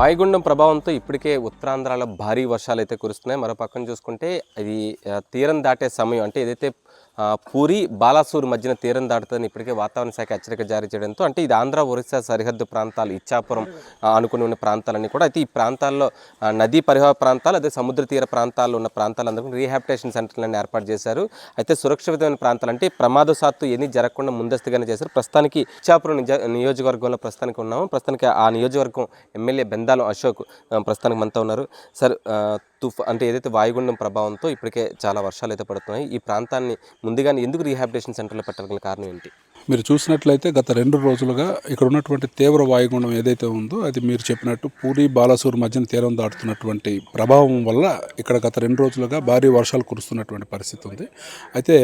వాయుగుండం ప్రభావంతో ఇప్పటికే ఉత్తరాంధ్రాలో భారీ వర్షాలు అయితే కురుస్తున్నాయి. మరో పక్కన చూసుకుంటే అది తీరం దాటే సమయం. అంటే ఏదైతే పూరి బాలాసూర్ మధ్యన తీరం దాటుతుందని ఇప్పటికే వాతావరణ శాఖ హెచ్చరిక జారీ చేయడంతో అంటే ఇది ఆంధ్ర ఒరిస్సా సరిహద్దు ప్రాంతాలు ఇచ్చాపురం అనుకుని ఉన్న ప్రాంతాలన్నీ కూడా అయితే ఈ ప్రాంతాల్లో నదీ పరివాహ ప్రాంతాలు అదే సముద్ర తీర ప్రాంతాల్లో ఉన్న ప్రాంతాలందరికీ రీహాబిటేషన్ సెంటర్లను ఏర్పాటు చేశారు. అయితే సురక్షితమైన ప్రాంతాలు అంటే ప్రమాదవశాత్తు ఏమీ జరగకుండా ముందస్తుగానే చేశారు. ప్రస్తుతానికి ఇచ్చాపురం నియోజకవర్గంలో ప్రస్తుతానికి ఉన్నాము. ప్రస్తుతానికి ఆ నియోజకవర్గం ఎమ్మెల్యే బెందాలం అశోక్ ప్రస్తుతానికి మనతో ఉన్నారు. సార్ తుఫా అంటే ఏదైతే వాయుగుండం ప్రభావంతో ఇప్పటికే చాలా వర్షాలు అయితే పడుతున్నాయి ఈ ప్రాంతాన్ని ముందుగానే ఎందుకు రీహాబిటేషన్ సెంటర్లో పెట్టగల కారణం ఏంటి? మీరు చూసినట్లయితే గత రెండు రోజులుగా ఇక్కడ ఉన్నటువంటి తీవ్ర వాయుగుండం ఏదైతే ఉందో అది మీరు చెప్పినట్టు పూరి బాలాసూర్ మధ్యన తీరం దాటుతున్నటువంటి ప్రభావం వల్ల ఇక్కడ గత రెండు రోజులుగా భారీ వర్షాలు కురుస్తున్నటువంటి పరిస్థితి ఉంది. అయితే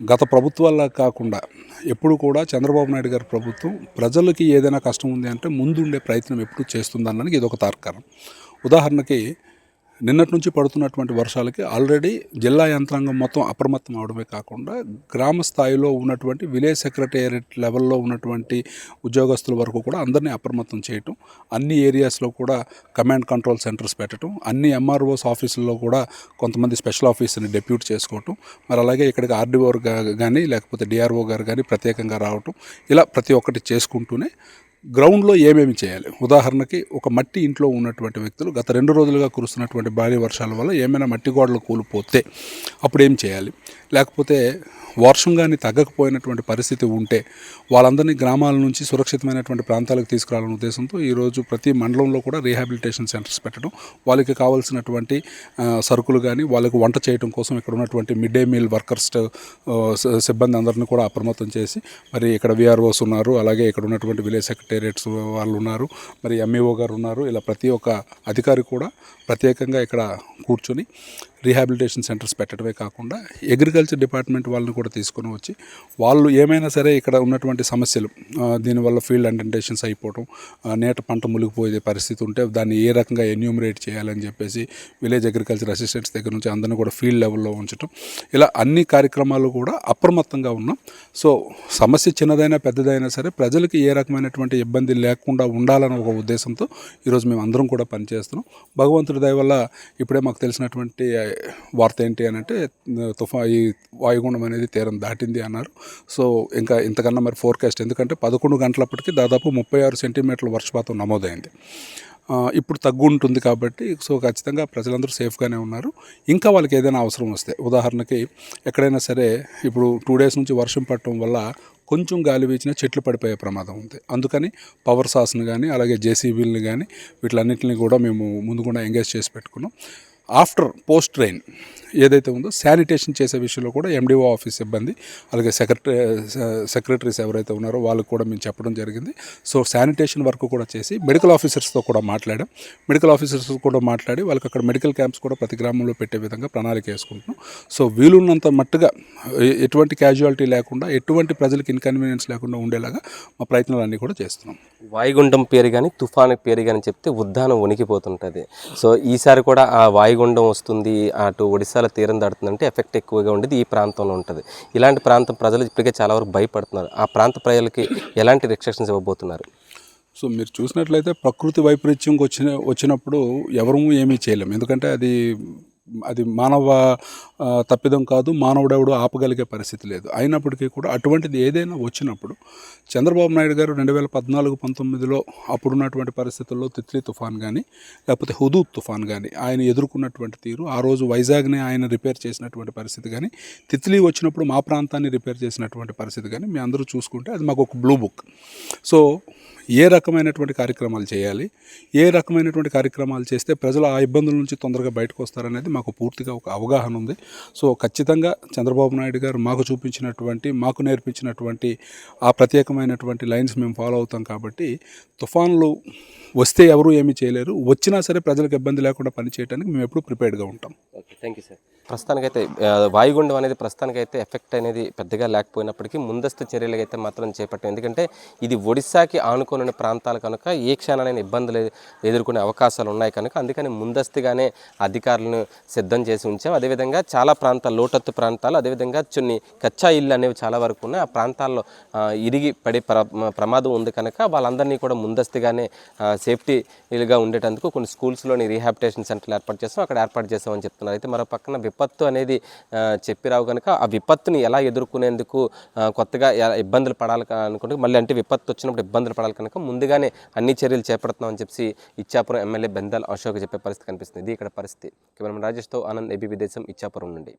గత ప్రభుత్వాల్లో కాకుండా ఎప్పుడు కూడా చంద్రబాబు నాయుడు గారి ప్రభుత్వం ప్రజలకి ఏదైనా కష్టం ఉంది అంటే ముందుండే ప్రయత్నం ఎప్పుడు చేస్తుందనడానికి ఇది ఒక తార్కారం ఉదాహరణకి నిన్నటి నుంచి పడుతున్నటువంటి వర్షాలకి ఆల్రెడీ జిల్లా యంత్రాంగం మొత్తం అప్రమత్తం అవడమే కాకుండా గ్రామ స్థాయిలో ఉన్నటువంటి విలేజ్ సెక్రటేరియట్ లెవెల్లో ఉన్నటువంటి ఉద్యోగస్తుల వరకు కూడా అందరినీ అప్రమత్తం చేయటం అన్ని ఏరియాస్లో కూడా కమాండ్ కంట్రోల్ సెంటర్స్ పెట్టడం అన్ని ఎంఆర్ఓస్ ఆఫీసుల్లో కూడా కొంతమంది స్పెషల్ ఆఫీసర్ని డెప్యూట్ చేసుకోవటం మరి అలాగే ఇక్కడికి ఆర్డీఓ గారు కానీ లేకపోతే డిఆర్ఓ గారు కానీ ప్రత్యేకంగా రావటం ఇలా ప్రతి ఒక్కటి చేసుకుంటూనే గ్రౌండ్లో ఏమేమి చేయాలి? ఉదాహరణకి ఒక మట్టి ఇంట్లో ఉన్నటువంటి వ్యక్తులు గత రెండు రోజులుగా కురుస్తున్నటువంటి భారీ వర్షాల వల్ల ఏమైనా మట్టి గోడలు కూలిపోతే అప్పుడు ఏం చేయాలి? లేకపోతే వర్షం కానీ తగ్గకపోయినటువంటి పరిస్థితి ఉంటే వాళ్ళందరినీ గ్రామాల నుంచి సురక్షితమైనటువంటి ప్రాంతాలకు తీసుకురావాలనే ఉద్దేశంతో ఈరోజు ప్రతి మండలంలో కూడా రీహాబిలిటేషన్ సెంటర్స్ పెట్టడం వాళ్ళకి కావాల్సినటువంటి సరుకులు కానీ వాళ్ళకి వంట చేయడం కోసం ఇక్కడ ఉన్నటువంటి మిడ్ డే మీల్ వర్కర్స్ సిబ్బంది అందరిని కూడా అప్రమత్తం చేసి మరి ఇక్కడ విఆర్ఓస్ ఉన్నారు అలాగే ఇక్కడ ఉన్నటువంటి విలేజ్ సెక్రటేరియట్స్ వాళ్ళు ఉన్నారు మరి ఎంఈఓ గారు ఉన్నారు. ఇలా ప్రతి ఒక్క అధికారి కూడా ప్రత్యేకంగా ఇక్కడ కూర్చొని రీహాబిలిటేషన్ సెంటర్స్ పెట్టడమే కాకుండా అగ్రికల్చర్ డిపార్ట్మెంట్ వాళ్ళని కూడా తీసుకొని వచ్చి వాళ్ళు ఏమైనా సరే ఇక్కడ ఉన్నటువంటి సమస్యలు దీనివల్ల ఫీల్డ్ అండెంటేషన్స్ అయిపోవడం నేట పంట మునిగిపోయే పరిస్థితి ఉంటే దాన్ని ఏ రకంగా ఎన్యూమరేట్ చేయాలని చెప్పేసి విలేజ్ అగ్రికల్చర్ అసిస్టెంట్స్ దగ్గర నుంచి అందరిని కూడా ఫీల్డ్ లెవెల్లో ఉంచడం ఇలా అన్ని కార్యక్రమాలు కూడా అప్రమత్తంగా ఉన్నాం. సో సమస్య చిన్నదైనా పెద్దదైనా సరే ప్రజలకి ఏ రకమైనటువంటి ఇబ్బంది లేకుండా ఉండాలన్న ఒక ఉద్దేశంతో ఈరోజు మేము అందరం కూడా పనిచేస్తున్నాం. భగవంతుడి దయ వల్ల ఇప్పుడే మాకు తెలిసినటువంటి వార్త ఏంటి అని అంటే తుఫా ఈ వాయుగుండం అనేది తీరం దాటింది అన్నారు. సో ఇంకా ఇంతకన్నా మరి ఫోర్కాస్ట్ ఎందుకంటే పదకొండు గంటలప్పటికి దాదాపు ముప్పై ఆరు సెంటీమీటర్ల వర్షపాతం నమోదైంది. ఇప్పుడు తగ్గు ఉంటుంది కాబట్టి సో ఖచ్చితంగా ప్రజలందరూ సేఫ్గానే ఉన్నారు. ఇంకా వాళ్ళకి ఏదైనా అవసరం వస్తే ఉదాహరణకి ఎక్కడైనా సరే ఇప్పుడు టూ డేస్ నుంచి వర్షం పడటం వల్ల కొంచెం గాలి వీచినా చెట్లు పడిపోయే ప్రమాదం ఉంది. అందుకని పవర్ సాస్ని కానీ అలాగే జేసీబీలని కానీ వీటిలన్నింటినీ కూడా మేము ముందు కూడా ఎంగేజ్ చేసి పెట్టుకున్నాం. ఆఫ్టర్ పోస్ట్ ట్రైన్ ఏదైతే ఉందో శానిటేషన్ చేసే విషయంలో కూడా ఎండిఓ ఆఫీస్ సిబ్బంది అలాగే సెక్రటరీ సెక్రటరీస్ ఎవరైతే ఉన్నారో వాళ్ళకు కూడా మేము చెప్పడం జరిగింది. సో శానిటేషన్ వర్క్ కూడా చేసి మెడికల్ ఆఫీసర్స్తో కూడా మాట్లాడాం. మెడికల్ ఆఫీసర్స్ కూడా మాట్లాడి వాళ్ళకి అక్కడ మెడికల్ క్యాంప్స్ కూడా ప్రతి గ్రామంలో పెట్టే విధంగా ప్రణాళిక వేసుకుంటున్నాం. సో వీలున్నంత మట్టుగా ఎటువంటి క్యాజువాలిటీ లేకుండా ఎటువంటి ప్రజలకు ఇన్కన్వీనియన్స్ లేకుండా ఉండేలాగా మా ప్రయత్నాలు అన్నీ కూడా చేస్తున్నాం. వాయుగుండం పేరు కానీ తుఫాను పేరు కానీ చెప్తే ఉద్దానం ఉనికిపోతుంటుంది సో ఈసారి కూడా ఆ వాయుగుండం వస్తుంది అటు ఒడిశాల తీరం దాడుతుందంటే ఎఫెక్ట్ ఎక్కువగా ఉండేది ఈ ప్రాంతంలో ఉంటుంది. ఇలాంటి ప్రాంతం ప్రజలు ఇప్పటికే చాలా వరకు భయపడుతున్నారు. ఆ ప్రాంత ప్రజలకి ఎలాంటి రిస్ట్రిక్షన్స్ ఇవ్వబోతున్నారు? సో మీరు చూసినట్లయితే ప్రకృతి వైపరీత్యంకి వచ్చిన వచ్చినప్పుడు ఎవరూ ఏమీ చేయలేము ఎందుకంటే అది అది మానవ తప్పిదం కాదు మానవుడెవడు ఆపగలిగే పరిస్థితి లేదు. అయినప్పటికీ కూడా అటువంటిది ఏదైనా వచ్చినప్పుడు చంద్రబాబు నాయుడు గారు రెండు వేల పద్నాలుగు పంతొమ్మిదిలో అప్పుడున్నటువంటి పరిస్థితుల్లో తిత్లీ తుఫాన్ కానీ లేకపోతే హుదూద్ తుఫాన్ కానీ ఆయన ఎదుర్కొన్నటువంటి తీరు ఆ రోజు వైజాగ్ని ఆయన రిపేర్ చేసినటువంటి పరిస్థితి కానీ తిత్లీ వచ్చినప్పుడు మా ప్రాంతాన్ని రిపేర్ చేసినటువంటి పరిస్థితి కానీ మీ అందరూ చూసుకుంటే అది మాకు ఒక బ్లూ బుక్. సో ఏ రకమైనటువంటి కార్యక్రమాలు చేయాలి ఏ రకమైనటువంటి కార్యక్రమాలు చేస్తే ప్రజలు ఆ ఇబ్బందుల నుంచి తొందరగా బయటకు వస్తారనేది మాకు పూర్తిగా ఒక అవగాహన ఉంది. సో ఖచ్చితంగా చంద్రబాబు నాయుడు గారు మాకు చూపించినటువంటి మాకు నేర్పించినటువంటి ఆ ప్రత్యేకమైనటువంటి లైన్స్ మేము ఫాలో అవుతాం కాబట్టి తుఫాన్లు వస్తే ఎవరు ఏమీ చేయలేరు. వచ్చినా సరే ప్రజలకు ఇబ్బంది లేకుండా పనిచేయడానికి మేము ఎప్పుడూ ప్రిపేర్డ్గా ఉంటాం. Okay thank you sir. ప్రస్తుతానికైతే వాయుగుండం అనేది ప్రస్తుతానికైతే ఎఫెక్ట్ అనేది పెద్దగా లేకపోయినప్పటికీ ముందస్తు చర్యలు అయితే మాత్రం చేపట్టాం ఎందుకంటే ఇది ఒడిశాకి ఆనుకోని ప్రాంతాలు కనుక ఏ క్షణాలైన ఇబ్బందులు ఎదుర్కొనే అవకాశాలు ఉన్నాయి కనుక అందుకని ముందస్తుగానే అధికారులను సిద్ధం చేసి ఉంచాం. అదేవిధంగా చాలా ప్రాంతాలు లోటత్తు ప్రాంతాలు అదేవిధంగా కొన్ని కచ్చా ఇల్లు అనేవి చాలా వరకు ఉన్నాయి. ఆ ప్రాంతాల్లో ఇరిగి పడే ప్ర ప్రమాదం ఉంది కనుక వాళ్ళందరినీ కూడా ముందస్తుగానే సేఫ్టీగా ఉండేటందుకు కొన్ని స్కూల్స్లోని రీహాబిటేషన్ సెంటర్లు ఏర్పాటు చేస్తాం అక్కడ ఏర్పాటు చేస్తామని చెప్తున్నారు. అయితే మరో పక్కన విపత్తు అనేది చెప్పిరావు కనుక ఆ విపత్తుని ఎలా ఎదుర్కొనేందుకు కొత్తగా ఎలా ఇబ్బందులు పడాలి కా- అనుకుంటే మళ్ళీ అంటే విపత్తు వచ్చినప్పుడు ఇబ్బందులు పడాలి కనుక ముందుగానే అన్ని చర్యలు చేపడుతున్నామని చెప్పి ఇచ్చాపురం ఎమ్మెల్యే బెందాల్ అశోక్ చెప్పే పరిస్థితి కనిపిస్తుంది. ఇది ఇక్కడ పరిస్థితి. కెమెరామెన్ రాజేష్తో ఆనంద్ ఏబీ విదేశం ఇచ్చాపురం నుండి.